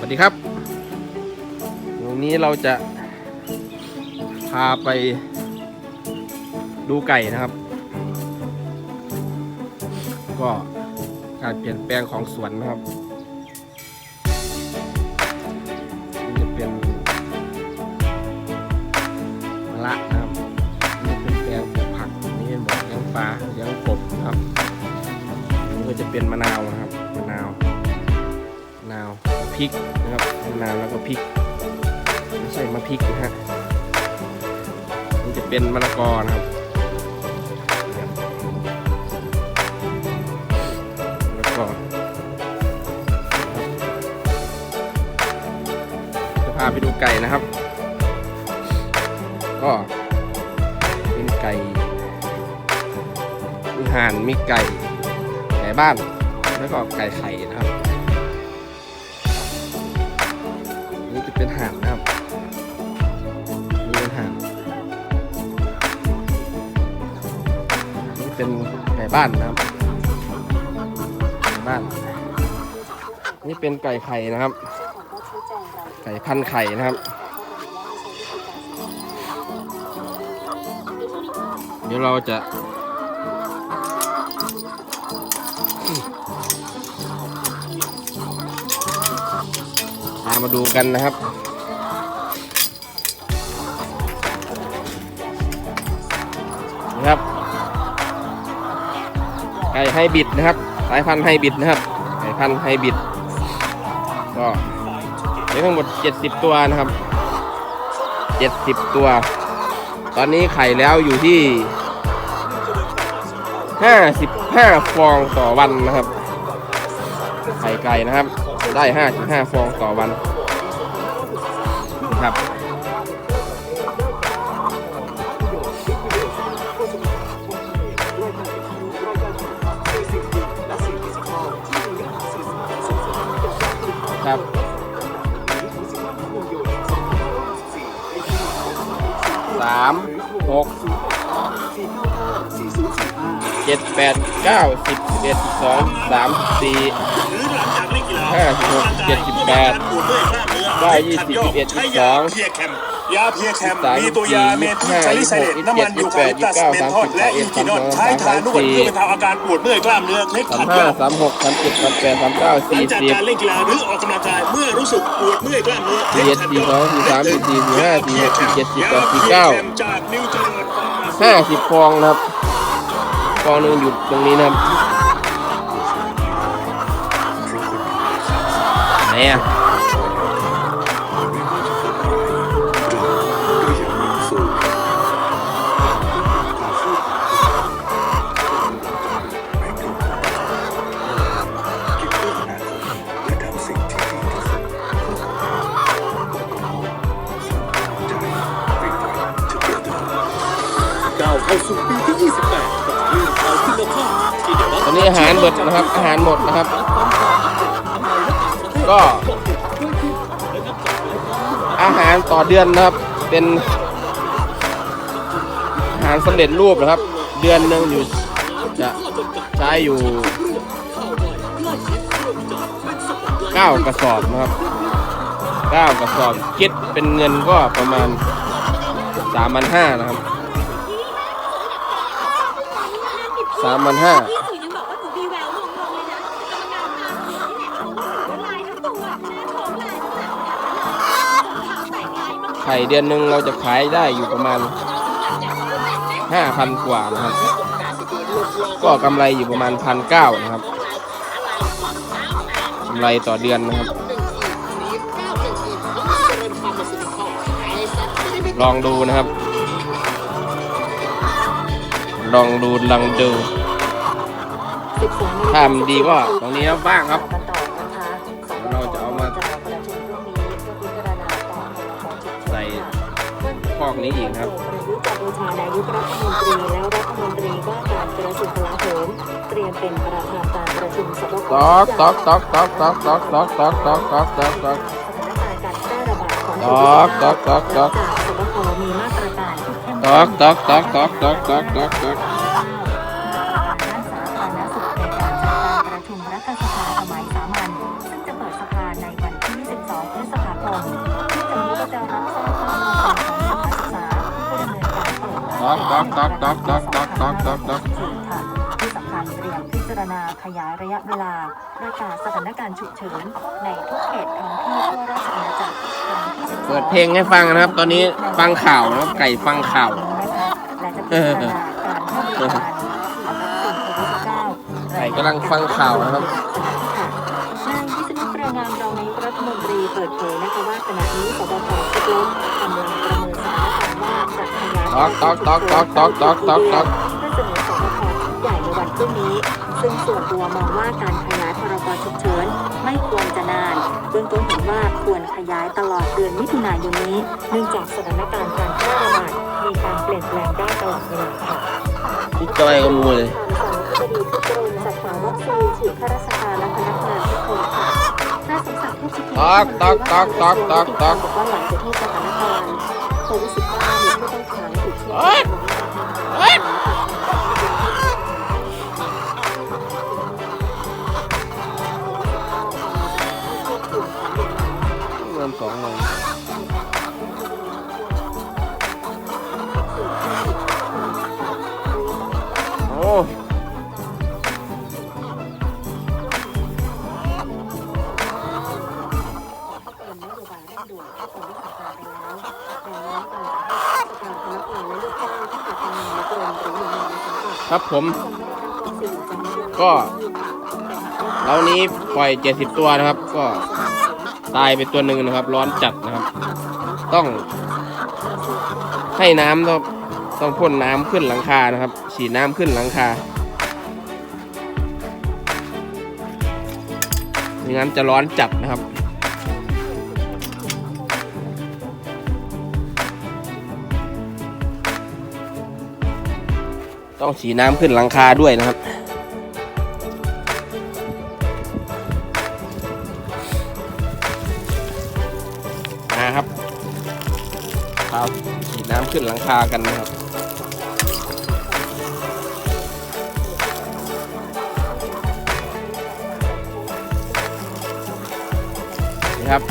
สวัสดีครับ วันนี้เราจะพาไปดูไก่นะครับ ก็การเปลี่ยนแปลงของสวนนะครับนี่จะเป็นมะละนะครับนี่เป็นแปลงปลูกผักนี่เป็นบ่อเลี้ยงปลาเลี้ยงกบนะครับนี่ก็จะเป็นมะนาวนะครับ พริกนะครับมะนาวแล้วก็พริกไม่ใช่มะพริกนะฮะนี่จะเป็นมะละกอนะครับมะละกอจะพาไปดูไก่นะครับ ก็เป็นไก่มีห่านมีไก่ไก่บ้านแล้วก็ไก่ไข่นะครับ เป็นห่านนะครับนี่เป็นห่านนี่เป็นไก่บ้านนะครับไก่บ้าน นี่เป็นไก่ไข่นะครับ ไก่พันไข่นะครับ เดี๋ยวเราจะามาดูกันนะครับ นะครับไก่ไฮบิดนะครับ สายพันธุ์ไฮบิดนะครับไก่พันธุ์ไฮบิดก็มีทั้งหมด 70 ตัวนะครับ 70 ตัว ตอนนี้ไข่แล้วอยู่ที่ 55 ฟองต่อวันนะครับ ไข่ไก่นะครับ ได้ 5.5 ฟองต่อวันครับ ครับสามหกเจ็ดแปดเก้าสิบสิบเอ็ดสิบสองสามสี่ ห้าสิบหกเจ็ดสิบแปดได้ยี่สิบยี่เอ็ดยี่สิบสองยาเพียแคมมีตัวยาเมทิลซลิไซเลตน้ำมันยูคาลิปตัสเมนทอลและอินทินอลใช้ทานุบำรุงบรรเทาอาการปวดเมื่อยกล้ามเนื้อเคล็ดขัดห้ายอกสามหกสามเจ็ดสามแปดสามเก้าสี่งจากสิบการเล่นกีฬาหรือออกกำลังกายเมื่อรู้สึกปวดเมื่อยกล้ามเนื้อเคล็ดเอ็ดขัดสี่สองสี่สามสี่สี่ห้าสี่หกสี่เจ็ดสี่แปดสี่เก้าจากนิวจอร์ห้าสิบฟองนะครับฟองหนึงอยู่ตรงนี้นะครับ อะก้าวเข้าสู่ปีที่ 28กับเรื่องราวคุณภาพที่ได้รับตอนนี้อาหารหมดนะครับ อาหารหมดนะครับ ก็อาหารต่อเดือนนะครับ เป็นอาหารสำเร็จรูปนะครับ เดือนหนึ่งอยู่จะใช้อยู่เก้ากระสอบนะครับเก้ากระสอบคิดเป็นเงินก็ประมาณสามพันห้านะครับสามพันห้า ข่เดือนหนึ่งเราจะขายได้อยู่ประมาณห้าพันกว่านะครับ ก็กำไรอยู่ประมาณพันเก้านะครับกำไรต่อเดือนนะครับ ลองดูนะครับ ลองดูลองดูถ้ามันดีก็ตรงนี้ครับบ้างครับ พอกนี้อีกนะครับประยุทธ์จันทร์โอชานายกรัฐมนตรีแล้วรัฐมนตรีว่าการกระทรวงกลาโหมเตรียมเป็นประธานการประชุมสบคตอกตอกตอกตอกตอกตอกตอกตอกตอกตอกตอกตอกสถานการณ์การแพร่ระบาดของโควิดตอกตอกตอกตอกจากสบคมีมาตรการที่เข้มตอกตอกตอกตอกตอก ต๊อกต๊อกต๊อกต๊อกต๊อกต๊อกต๊อกต๊อกต๊อกค่ะที่สำคัญเตรียมพิจารณาขยายระยะเวลาประกาศสถานการณ์ฉุกเฉินในทุกเขตท้องที่ทั่วราชอาณาจักรครั้งที่12เปิดเพลงให้ฟังนะครับ ตอนนี้ฟังข่าวนะครับไก่ฟังข่าวและจะพิจารณาการให้บริการฉีดวัคซีนโควิด -19 ไก่กำลังฟังข่าวนะครับ นายวิษณุเครืองามรองนายกรัฐมนตรีเปิดเผยนะคะว่าขณะนี้สบคทุกลบกำลังประเมินสถานการณ์ว่าจะขยาย ตอกตอกตอกตอกตอกตอกตอกตอกเพื่อเสนอสบคชุดใหญ่ในวันพรุ่งนี้ ซึ่งส่วนตัวมองว่าการขยายพรกฉุกเฉินไม่ควรจะนานเบื้องต้นเห็นว่าควรขยายตลอดเดือนมิถุนายนนี้ เนื่องจากสถานการณ์การแพร่ระบาดมีการเปลี่ยนแปลงได้ตลอดเวลาค่ะพี่จอยกับมูเลยสารคดีทุกกรมจัดหาวัคซีนฉีดข้าราชการและพนักงานทุกคนค่ะน่าสมศักดิ์ผู้ชิดต๊อกต๊อกต๊อกต๊อกต๊อกต๊อกบอกว่าหลังจากที่สถานการณ์โควิด -19 มีผู้ต้องขัง เฮ้ย ครับผมต้องได้รับวัคซีนจากก็เรานี้ปล่อย 70 ตัวนะครับ ก็ตายไปตัวหนึ่งนะครับ ร้อนจัดนะครับ ต้อง ให้น้ำต้องต้องพ่นน้ำขึ้นหลังคานะครับ ฉีดน้ำขึ้นหลังคาไม่งั้นจะร้อนจัดนะครับ ต้องฉีดน้ำขึ้นหลังคาด้วยนะครับ มาครับครับฉีดน้ำขึ้นหลังคากันนะครับนี่ครับ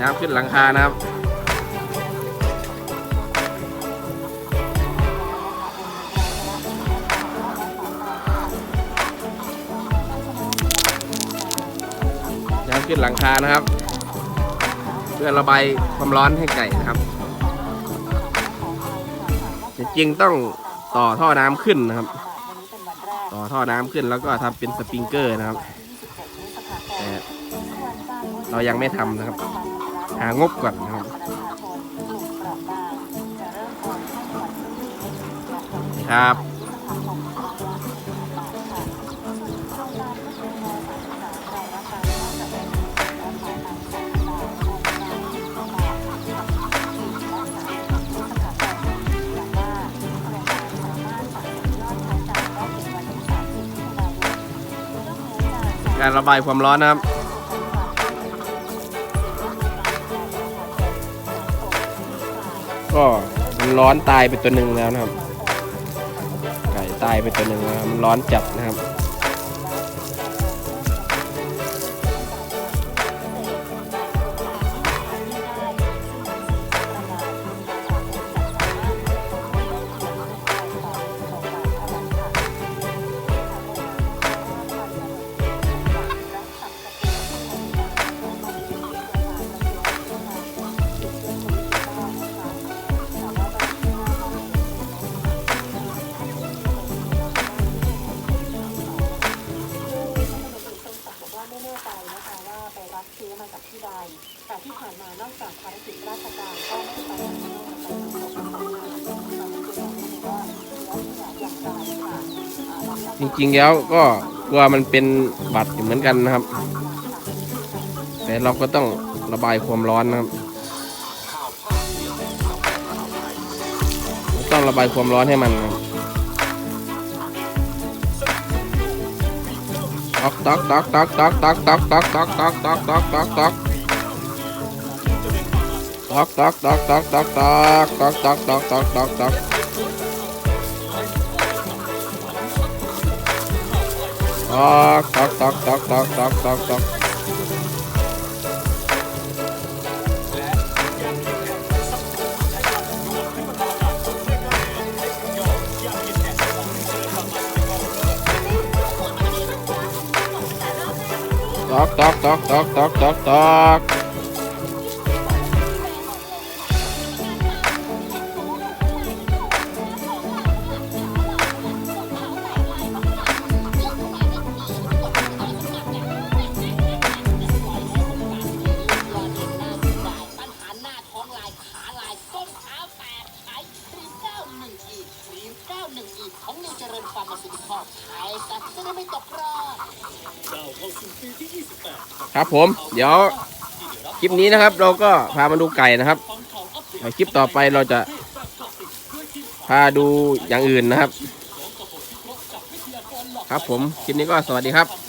น้ำขึ้นหลังคานะครับ ขึ้นหลังคานะครับ เพื่อระบายความร้อนให้ไก่นะครับ จริงๆต้องต่อท่อน้ำขึ้นนะครับ ต่อท่อน้ำขึ้นแล้วก็ทำเป็นสปริงเกอร์นะครับแต่เรายังไม่ทำนะครับ หางบก่อนนะครับครับ การระบายความร้อนนะครับก็มันร้อนตายไปตัวหนึ่งแล้วนะครับ ไก่ตายไปตัวหนึ่งแล้วมันร้อนจัดนะครับ ว่าไปรับเชื้อมาจากที่ใด แต่ที่ผ่านมานอกจากภารกิจราชการก็ไม่ได้ไปไหนกจากไปทำงานทำงานจริงๆแล้วก็กลัวมันเป็นบัตรเหมือนกันนะครับ แต่เราก็ต้องระบายความร้อนนะครับต้องระบายความร้อนให้มันนะครับ ต๊อกต๊อกต๊อกต๊อกต๊อกต๊อกต๊อกต๊อกต๊อกต๊อกต๊อกต๊ ตอกตอกต หนึ่งอีกของนิวเจริญฟาร์มาสิติคอลใช้ซะจะได้ไม่ตกรอบครับผม เดี๋ยวคลิปนี้นะครับ เราก็พามาดูไก่นะครับคลิปต่อไปเราจะพาดูอย่างอื่นนะครับ ครับผม คลิปนี้ก็สวัสดีครับ